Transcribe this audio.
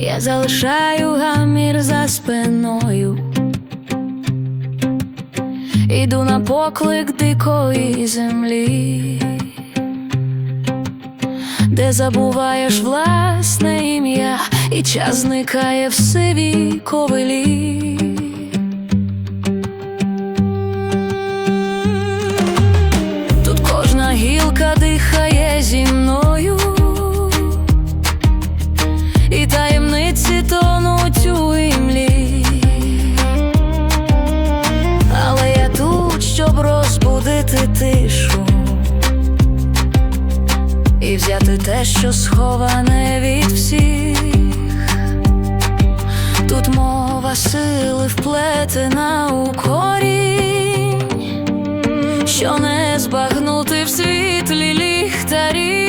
не залишаю гамір за спиною. Іду на поклик дикої землі, де забуваєш власне ім'я, і час зникає в сивій ковилі. і взяти те, що сховане від всіх. Тут мова сили вплетена у корінь, що не збагнути в світлі ліхтарів.